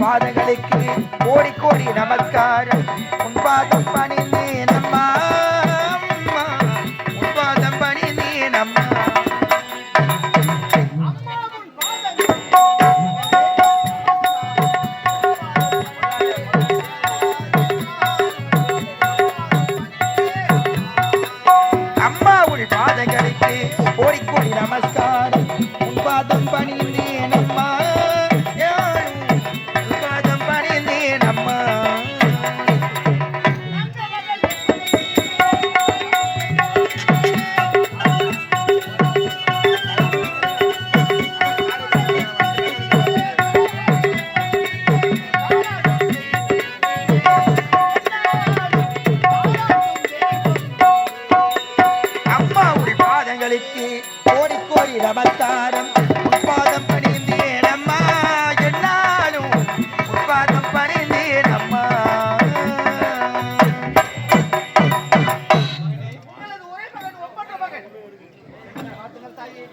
பாதங்களுக்கு கோடி கோடி நமஸ்காரம். உன் பாதம் அம்மா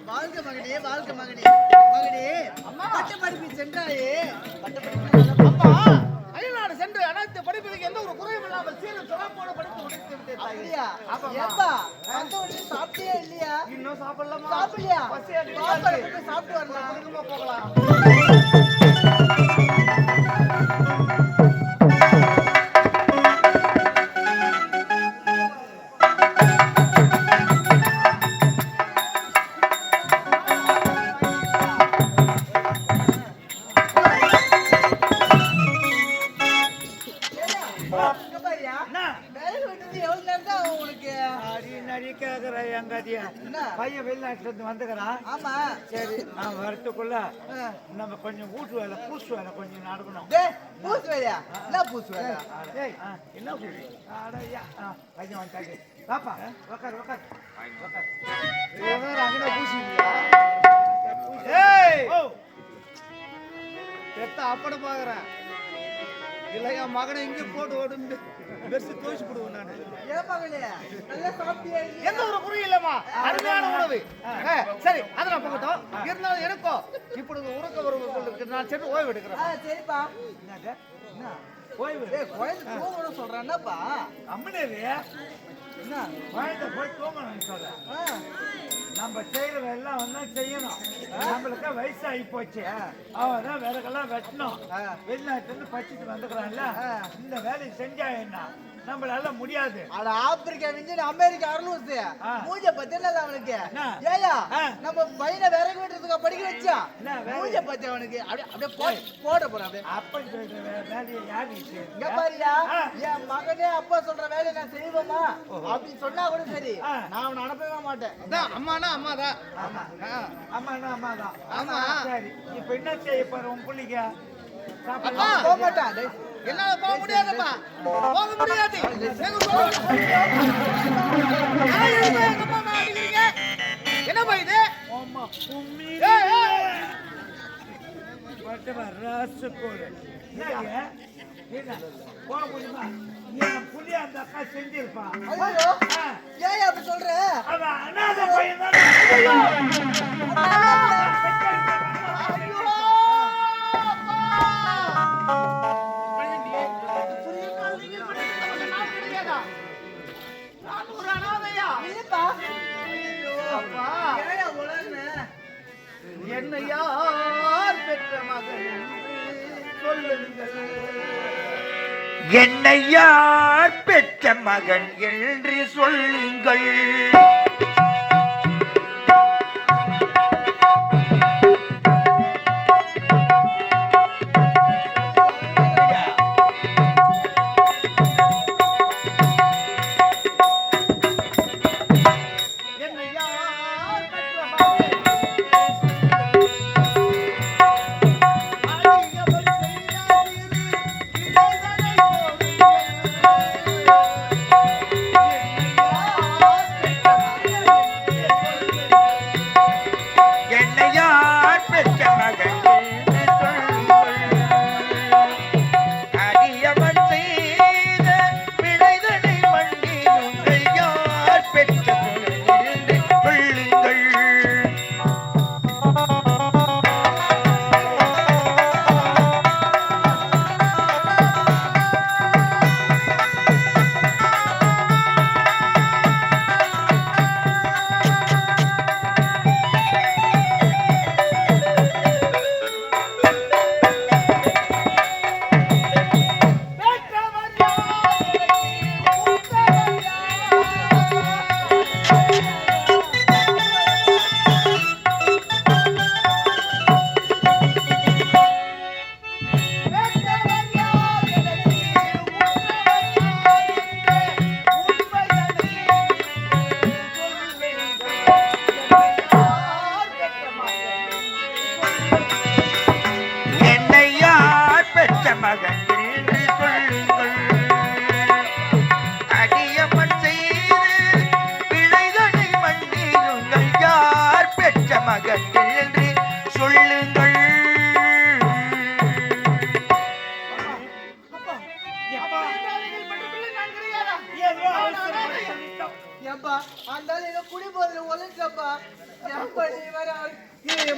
வாழ்க மகனே வாழ்க மகனே. மகனே அம்மா. பட்ட படிப்பு சென்றாயே அம்மா. அயல்நாடு சென்று அனைத்து படிப்புகளுக்கு எந்த ஒரு குறையும் இல்லாமல் சீரும் சிறப்போடு படித்து முடித்து விட்டேன் ஆமாம்மா. ஏப்பா அந்த உடனே சாப்பிட்டியா இல்லையா? இன்னும் சாப்பிடலாமா? சாப்பிடலையா? சாப்பிட்டு வரலாம் போகலாம். சரி. நான் வரத்துக்குள்ள. நம்ம கொஞ்சம் வீட்டு வேலை பூசு வேலை கொஞ்சம் நடக்கணும். பூசு வேலையா? என்ன பூசு வேலையா என்ன பூசு அடையா பையன் வந்துட்டாங்க பாப்பா உக்கார் உக்கார். உக்கார். அங்கே ஓ. பெத்த அப்பட பாக்குறேன். இல்ல என் மகனை இங்கே போட்டு ஓடுன்னு பெருசு தோச்சு போடுவேன் நான். எந்த ஒரு இல்லம்மா. அருமையான உணவு. சரி அதெல்லாம் போகட்டும். இருந்தாலும் எனக்கோ இப்பொழுது உறக்க வருவதற்கு நான் சென்று ஓய்வு எடுக்கிறேன். சரிப்பா. ஓய்வு. குழந்தை தூங்கணும்னு சொல்றேன். என்னப்பா? அம்மனேரு என்ன? குழந்தை போய் தூங்கணும்னு சொல்றேன் நம்ம செய்யறது எல்லாம் வந்து செய்யணும். நம்மளுக்கு வயசாகி போச்சு. அவன் தான் விறகெல்லாம் வெட்டணும். வெளிநாட்டுல இருந்து படிச்சுட்டு வந்துக்கிறான்ல. இந்த வேலையை செஞ்சா என்ன? நம்மளால முடியாது அட ஆப்பிரிக்கா விஞ்சு அமெரிக்கா அரலூசு ஆ. மூஞ்ச பத்தி என்ன அவனுக்கு? ஏயா. நம்ம பையனை விறகு வெட்டுறதுக்கு படிக்க வச்சா? மூஞ்ச பத்தி அவனுக்கு அப்படியே அப்படியே போட போறான் அப்படியே அப்பன் சொல்ற வேலையை யாரு இங்க? பாரியா. என் மகனே அப்பா சொல்ற வேலையை நான் செய்வோமா அப்படி சொன்னா கூட சரி. நான் அவனை அனுப்பவே மாட்டேன் அதான் அம்மானா அம்மா தான் ஆமா ஆமாண்ணா ஆமாதான் ஆமா. சரி இப்ப என்ன செய்ய போற உன் புள்ளிங்க போக மாட்டான் டேய். என்னால போக முடியாதுப்பா போக முடியாது என்னப்பா இது என்ன போக முடியுமா செஞ்சிருப்பா ஏன் அப்படி சொல்ற அவன் அனாதை பையன் தான் பெற்ற மகன் என்று சொல்லுங்கள் என்னை யார் பெற்ற மகன் என்று சொல்லுங்கள்.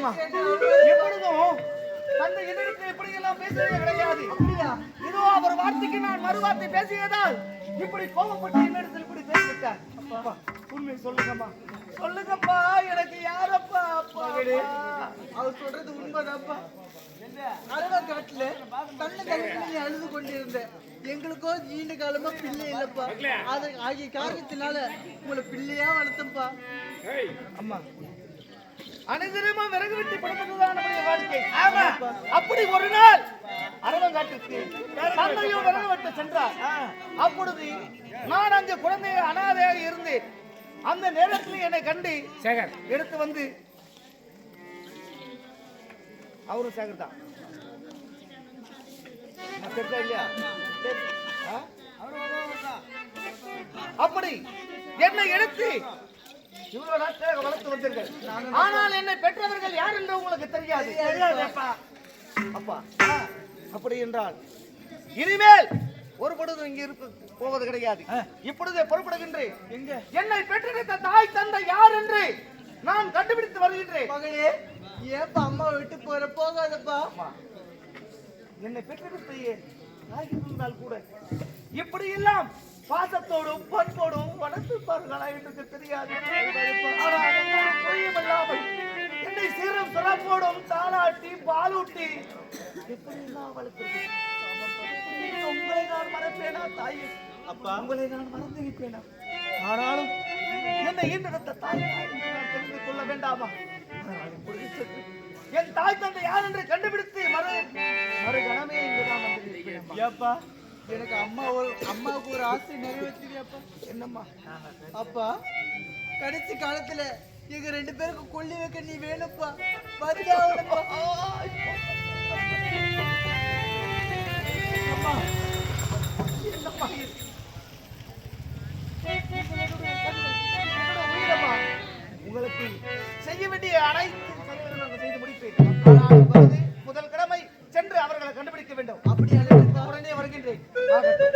அவரு- எப்பொழுதும் தந்தை என்னிடத்தில் இப்படி எல்லாம் பேசுவதே கிடையாது. அப்படியா? இதோ அவர் வார்த்தைக்கு நான் மறுவார்த்தை பேசியதால் இப்படி கோபப்பட்டு என்னிடத்தில் இப்படி பேசிவிட்டார். அப்பா. உண்மை சொல்லுங்கம்மா. சொல்லுங்கப்பா எனக்கு யாரப்பா அப்பா அவர் சொல்றது உண்மைதான்ப்பா அருவக்காட்டுல கண்ணு கருப்பிள்ளை அழுது கொண்டிருந்தேன். எங்களுக்கோ நீண்ட காலமா பிள்ளை இல்லப்பா. அது ஆகிய காரணத்தினால உங்களை பிள்ளையா வளர்த்தப்பா அம்மா. அனைவருமா விறகு வெட்டி படுப்பதுதான் நம்முடைய வாழ்க்கை. ஆமா. அப்படி ஒரு நாள் அரவங்காட்டிற்கு தந்தையும் விறகு வெட்ட சென்றார். அப்பொழுது நான் அங்கு குழந்தை அனாதையாக இருந்தேன். அந்த நேரத்தில் என்னை கண்டு சேகர். எடுத்து வந்து அவரும் சேகர் தான். இல்லையா? அப்படி என்னை எடுத்து இவ்வளவு நாட்களாக வளர்த்து வந்தீர்கள் ஆனால் என்னை பெற்றவர்கள் யார் என்று உங்களுக்கு தெரியாது. அப்பா அப்படி என்றால் இனிமேல் ஒரு பொழுதும் இங்க இருக்க போவது கிடையாது. இப்பொழுதே புறப்படுகின்றேன். எங்க? என்னை பெற்றெடுத்த தாய் தந்தை யார் என்று நான் கண்டுபிடித்து வருகின்றேன். மகளே ஏப்பா அம்மா விட்டு போற போகாதப்பா. என்னை பெற்றெடுத்த தாய் இருந்தால் கூட இப்படி எல்லாம் பாசத்தோடும் பண்போடும் தெரியாது. எந்த ஒரு பொய்யும் இல்லாமல் என்னை சீரம் சிறப்போடும் தாளாட்டி பாலூட்டி எப்படி எல்லாம் வளர்த்திருக்கிறேன். உங்களை நான் மறப்பேனா தாயே? அப்பா. உங்களை நான் மறந்திருப்பேனா ஆனாலும் என்னை ஈன்றெடுத்த தாய் தெரிந்து கொள்ள வேண்டாமா? என் தாய் தந்தை யார் என்று கண்டுபிடித்து மறு மறு கணமே இங்குதான் வந்திருக்கிறேன். எனக்கு அம்மா ஒரு அம்மாவுக்கு ஒரு ஆசை நிறைவேற்றியப்பா என்னம்மா? அப்பா கடைசி காலத்துல எங்க ரெண்டு பேருக்கும் கொல்லி வைக்க நீ வேணும்ப்பா. வருதாவணும்ப்பா உங்களுக்கு செய்ய வேண்டிய அனைத்து செய்து முடிப்பேன். முதல் கடமை சென்று அவர்களை கண்டுபிடிக்க வேண்டும். அப்படியே உடனே வருகின்றேன். ஆகட்டும்